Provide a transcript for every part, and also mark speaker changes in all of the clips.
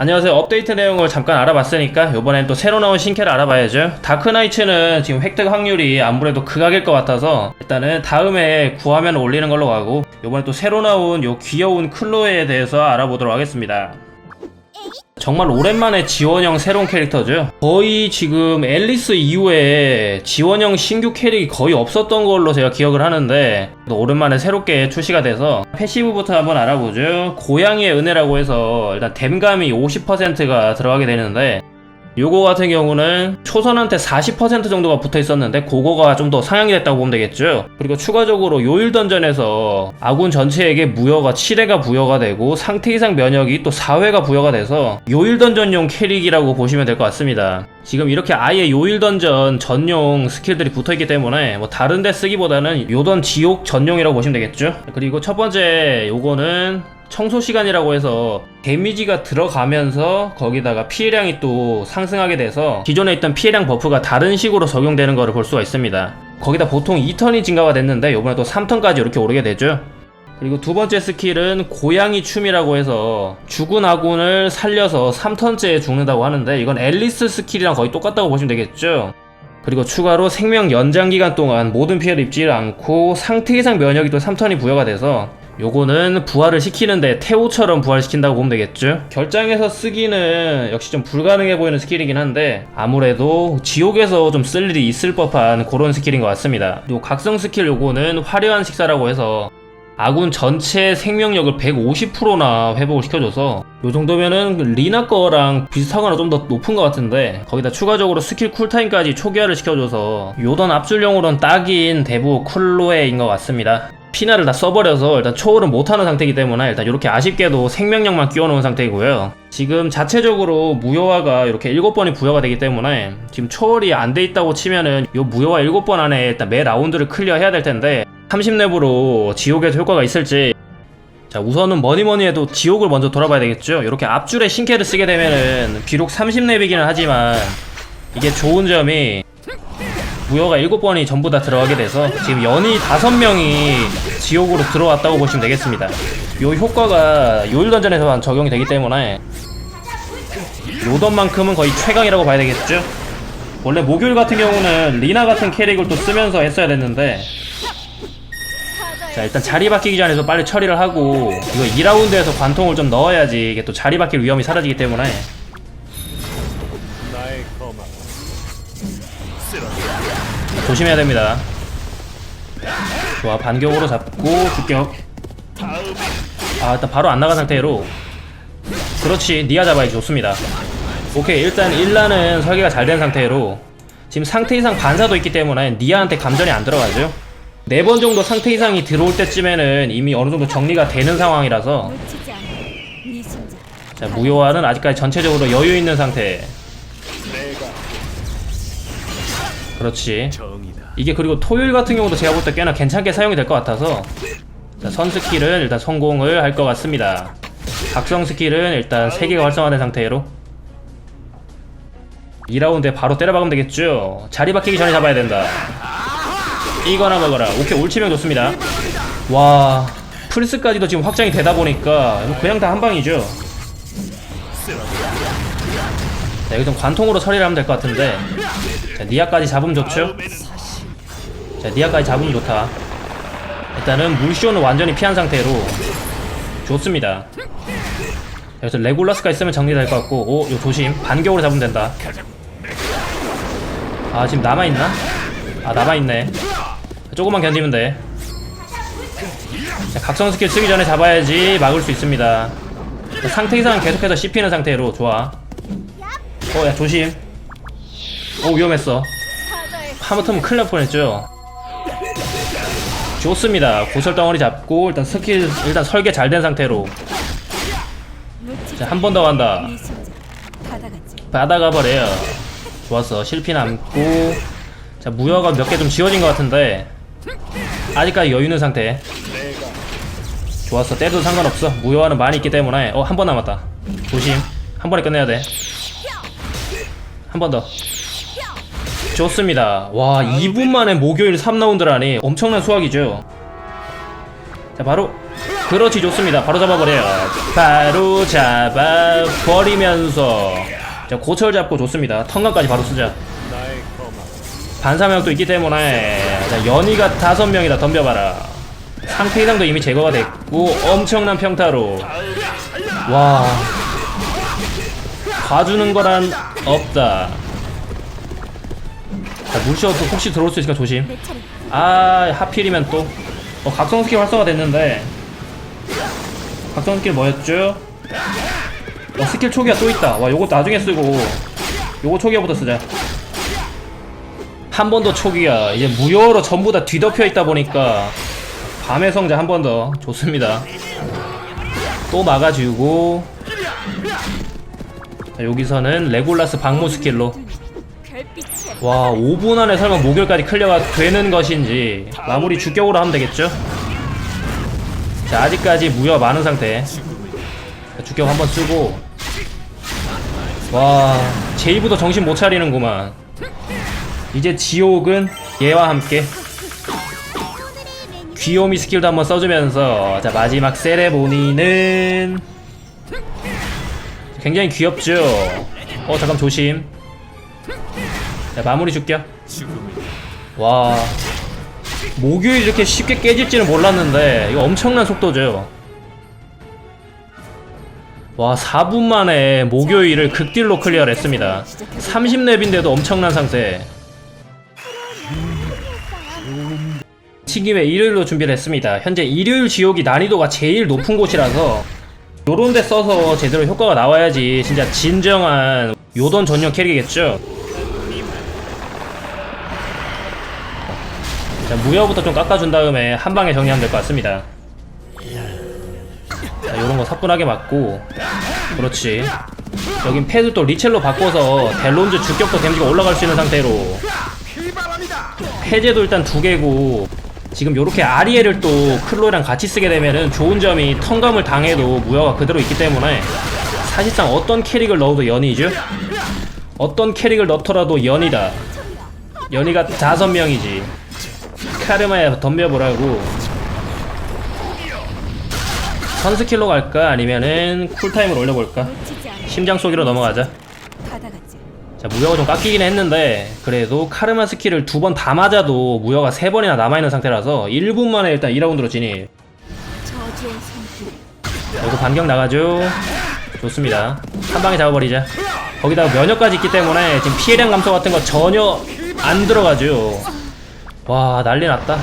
Speaker 1: 안녕하세요. 업데이트 내용을 잠깐 알아봤으니까 이번엔 또 새로 나온 신캐를 알아봐야죠. 다크나이츠는 지금 획득 확률이 아무래도 극악일 것 같아서 일단은 다음에 구하면 올리는 걸로 가고 이번에 또 새로 나온 요 귀여운 클로에에 대해서 알아보도록 하겠습니다. 정말 오랜만에 지원형 새로운 캐릭터죠. 거의 지금 앨리스 이후에 지원형 신규 캐릭이 거의 없었던 걸로 제가 기억을 하는데 또 오랜만에 새롭게 출시가 돼서 패시브부터 한번 알아보죠. 고양이의 은혜라고 해서 일단 댐감이 50%가 들어가게 되는데 요거 같은 경우는 초선한테 40% 정도가 붙어 있었는데 그거가 좀 더 상향이 됐다고 보면 되겠죠. 그리고 추가적으로 요일 던전에서 아군 전체에게 무효가 7회가 부여가 되고 상태 이상 면역이 또 4회가 부여가 돼서 요일 던전용 캐릭이라고 보시면 될 것 같습니다. 지금 이렇게 아예 요일 던전 전용 스킬들이 붙어 있기 때문에 뭐 다른 데 쓰기보다는 요던 지옥 전용이라고 보시면 되겠죠. 그리고 첫 번째 요거는 청소 시간이라고 해서 데미지가 들어가면서 거기다가 피해량이 또 상승하게 돼서 기존에 있던 피해량 버프가 다른 식으로 적용되는 것을 볼 수가 있습니다. 거기다 보통 2턴이 증가가 됐는데 이번에 또 3턴까지 이렇게 오르게 되죠. 그리고 두 번째 스킬은 고양이 춤이라고 해서 죽은 아군을 살려서 3턴째에 죽는다고 하는데 이건 앨리스 스킬이랑 거의 똑같다고 보시면 되겠죠. 그리고 추가로 생명 연장 기간 동안 모든 피해를 입지 않고 상태 이상 면역이 또 3턴이 부여가 돼서 요거는 부활을 시키는데 태오처럼 부활시킨다고 보면 되겠죠? 결장에서 쓰기는 역시 좀 불가능해 보이는 스킬이긴 한데 아무래도 지옥에서 좀 쓸 일이 있을 법한 그런 스킬인 것 같습니다. 요 각성 스킬 요거는 화려한 식사라고 해서 아군 전체 생명력을 150%나 회복을 시켜줘서 요 정도면은 리나 거랑 비슷하거나 좀 더 높은 것 같은데 거기다 추가적으로 스킬 쿨타임까지 초기화를 시켜줘서 요던 압술용으로는 딱인 대부 쿨로에인 것 같습니다 피나를 다 써버려서 일단 초월은 못하는 상태이기 때문에 일단 이렇게 아쉽게도 생명력만 끼워놓은 상태이고요. 지금 자체적으로 무효화가 이렇게 7번이 부여가 되기 때문에 지금 초월이 안 돼 있다고 치면은 요 무효화 7번 안에 일단 매 라운드를 클리어 해야 될 텐데 30렙으로 지옥에서 효과가 있을지. 자 우선은 뭐니뭐니 해도 지옥을 먼저 돌아봐야 되겠죠? 이렇게 앞줄에 신캐를 쓰게 되면은 비록 30렙이기는 하지만 이게 좋은 점이 무효가 7번이 전부 다 들어가게 돼서 지금 연이 5명이 지옥으로 들어왔다고 보시면 되겠습니다. 요 효과가 요일 던전에서만 적용이 되기 때문에 요던만큼은 거의 최강이라고 봐야 되겠죠? 원래 목요일 같은 경우는 리나 같은 캐릭을 또 쓰면서 했어야 됐는데 자 일단 자리 바뀌기 전에 좀 빨리 처리를 하고 이거 2라운드에서 관통을 좀 넣어야지 이게 또 자리 바뀔 위험이 사라지기 때문에 조심해야 됩니다. 좋아 반격으로 잡고 급격. 아 일단 바로 안 나간 상태로. 그렇지 니아 잡아야지. 좋습니다. 오케이 일단 1라는 설계가 잘 된 상태로. 지금 상태 이상 반사도 있기 때문에 니아한테 감전이 안 들어가죠. 4번 정도 상태 이상이 들어올 때쯤에는 이미 어느 정도 정리가 되는 상황이라서.
Speaker 2: 네.
Speaker 1: 자 무효화는 아직까지 전체적으로 여유 있는 상태 그렇지. 이게 그리고 토요일 같은 경우도 제가 볼 때 꽤나 괜찮게 사용이 될 것 같아서 자, 선 스킬은 일단 성공을 할 것 같습니다. 각성 스킬은 일단 3개가 활성화된 상태로 2라운드에 바로 때려박으면 되겠죠. 자리 바뀌기 전에 잡아야 된다. 이거나 먹어라. 오케이 올치명 좋습니다. 와 프리스까지도 지금 확장이 되다 보니까 그냥 다 한 방이죠. 자, 여기 좀 관통으로 처리를 하면 될 것 같은데 자, 니아까지 잡으면 좋죠? 자, 니아까지 잡으면 좋다. 일단은 물쇼는 완전히 피한 상태로 좋습니다. 여기서 레골라스가 있으면 정리될 것 같고, 오, 요 조심. 반격으로 잡으면 된다. 아, 지금 남아있나? 아, 남아있네. 조금만 견디면 돼. 자, 각성 스킬 쓰기 전에 잡아야지 막을 수 있습니다. 자, 상태 이상은 계속해서 씹히는 상태로 좋아. 어, 야, 조심. 오, 위험했어.
Speaker 2: 사자의
Speaker 1: 하마터면 큰일 날 뻔했죠. 좋습니다. 고설 덩어리 잡고 일단 스킬 일단 설계 잘 된 상태로 자 한 번 더 간다. 바다가 버려요. 좋았어. 실피 남고 자 무효가 몇 개 좀 지워진 것 같은데 아직까지 여유 있는 상태. 좋았어. 때려도 상관없어. 무효화는 많이 있기 때문에 어 한 번 남았다. 조심. 한 번에 끝내야 돼. 한 번 더. 좋습니다. 와, 2분 만에 목요일 3라운드라니 엄청난 수확이죠. 자, 바로 그렇지 좋습니다. 바로 잡아버려요. 바로 잡아버리면서. 자 고철 잡고 좋습니다. 턴감까지 바로 쓰자. 반사명도 있기 때문에. 자 연이가 다섯 명이다. 덤벼봐라. 상태 이상도 이미 제거가 됐고 엄청난 평타로. 와. 봐주는 거란 없다 자 물시어도 혹시 들어올 수 있으니까 조심. 아 하필이면 또. 어, 각성 스킬 활성화 됐는데. 각성 스킬 뭐였죠? 어, 스킬 초기화 또 있다. 와 요거 나중에 쓰고. 요거 초기화부터 쓰자. 한 번 더 초기화. 이제 무효로 전부 다 뒤덮여 있다 보니까 밤의 성자 한 번 더. 좋습니다. 또 막아주고. 자, 여기서는 레골라스 방무 스킬로.
Speaker 2: 별빛이야.
Speaker 1: 와 5분 안에 설마 목요일까지 클리어가 되는 것인지 마무리 주격으로 하면 되겠죠? 자 아직까지 무효가 많은 상태. 자, 주격 한번 쓰고. 와 제이부터 정신 못 차리는구만. 이제 지옥은 얘와 함께. 귀요미 스킬도 한번 써주면서. 자 마지막 세레모니는 굉장히 귀엽죠? 어 잠깐 조심 자 마무리 줄게요. 와. 목요일 이렇게 쉽게 깨질지는 몰랐는데 이거 엄청난 속도죠. 와 4분 만에 목요일을 극딜로 클리어를 했습니다. 30렙인데도 엄청난 상태 튀김에 일요일로 준비를 했습니다. 현재 일요일 지옥이 난이도가 제일 높은 곳이라서 요런 데 써서 제대로 효과가 나와야지 진짜 진정한 요돈 전용 캐릭이겠죠 자, 무효부터 좀 깎아준 다음에 한 방에 정리하면 될 것 같습니다. 자, 요런 거 사뿐하게 맞고, 그렇지. 여긴 패드 또 리첼로 바꿔서 델론즈 주격도 데미지가 올라갈 수 있는 상태로 해제도 일단 두 개고 지금 요렇게 아리에를 또 클로랑 같이 쓰게 되면은 좋은 점이 턴감을 당해도 무효가 그대로 있기 때문에 사실상 어떤 캐릭을 넣어도 연이죠? 어떤 캐릭을 넣더라도 연이다. 연이가 다섯 명이지. 카르마에 덤벼보라고. 선스킬로 갈까? 아니면은 쿨타임을 올려볼까. 심장 쏘기로 넘어가자. 자 무효가 좀 깎이긴 했는데 그래도 카르마 스킬을 두 번 다 맞아도 무효가 세 번이나 남아있는 상태라서 1분 만에 일단 2라운드로 진입. 여기서 반격 나가죠? 좋습니다. 한 방에 잡아버리자. 거기다가 면역까지 있기 때문에 지금 피해량 감소 같은 거 전혀 안 들어가죠 와 난리 났다.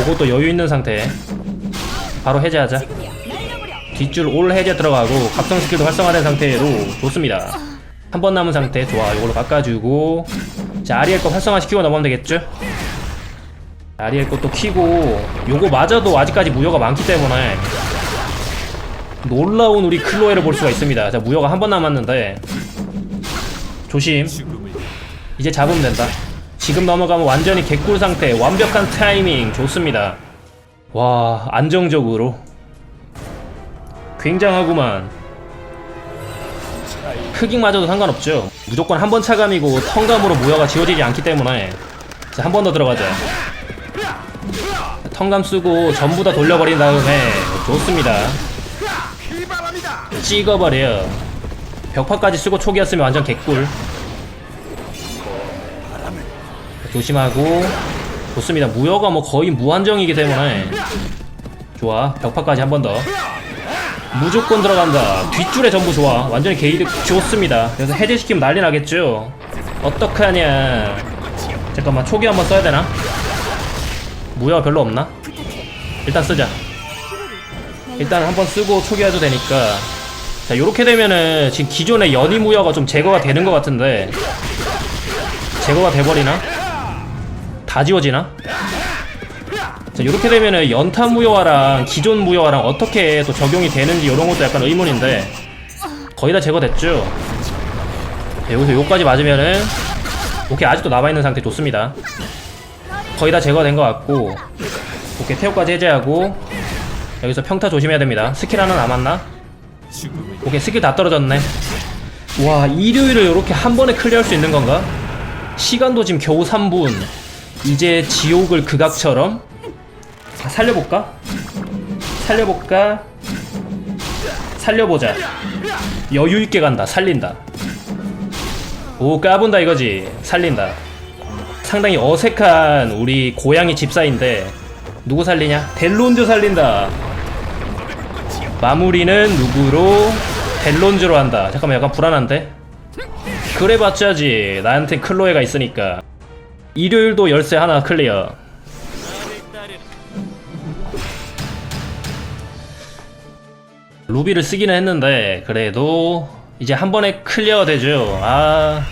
Speaker 1: 요것도 여유 있는 상태. 바로 해제하자. 뒷줄 올 해제 들어가고 각성 스킬도 활성화된 상태로 좋습니다. 한 번 남은 상태. 좋아 요걸로 깎아주고. 자 아리엘 거 활성화시키고 넘어가면 되겠죠? 아리엘 것도 키고. 요거 맞아도 아직까지 무효가 많기 때문에 놀라운 우리 클로에를 볼 수가 있습니다. 자 무효가 한 번 남았는데. 조심 이제 잡으면 된다. 지금 넘어가면 완전히 개꿀 상태 완벽한 타이밍. 좋습니다. 와 안정적으로. 굉장하구만. 흑익마저도 상관없죠. 무조건 한 번 차감이고 턴감으로 무효가 지워지지 않기 때문에. 한 번 더 들어가자. 턴감 쓰고 전부 다 돌려버린 다음에 좋습니다. 찍어버려 벽파까지 쓰고 초기였으면 완전 개꿀 조심하고. 좋습니다. 무효가 뭐 거의 무한정이기 때문에. 좋아. 벽파까지 한 번 더. 무조건 들어간다. 뒷줄에 전부 좋아. 완전히 게이드 좋습니다. 그래서 해제시키면 난리 나겠죠? 어떡하냐. 잠깐만 초기 한번 써야 되나? 무효가 별로 없나? 일단 쓰자. 일단 한번 쓰고 초기화도 되니까. 자 요렇게 되면은 지금 기존의 연이 무효가 좀 제거가 되는 것 같은데. 제거가 돼버리나? 다 지워지나? 자 요렇게 되면은 연타 무효화랑 기존 무효화랑 어떻게 또 적용이 되는지 이런 것도 약간 의문인데 거의 다 제거됐죠? 자, 여기서 요까지 맞으면은 오케이 아직도 남아있는 상태 좋습니다 거의 다 제거된 것 같고 오케이 태호까지 해제하고 여기서 평타 조심해야 됩니다 스킬 하나 남았나? 오케이 스킬 다 떨어졌네 와 일요일을 이렇게 한 번에 클리어할 수 있는 건가? 시간도 지금 겨우 3분 이제 지옥을 극악처럼 아, 살려볼까? 살려볼까? 살려보자 여유있게 간다 살린다 오 까분다 이거지 살린다 상당히 어색한 우리 고양이 집사인데 누구 살리냐? 델론즈 살린다 마무리는 누구로? 델론즈로 한다 잠깐만 약간 불안한데? 그래봤자지 나한텐 클로에가 있으니까 일요일도 열쇠 하나 클리어. 루비를 쓰기는 했는데 그래도 이제 한 번에 클리어 되죠. 아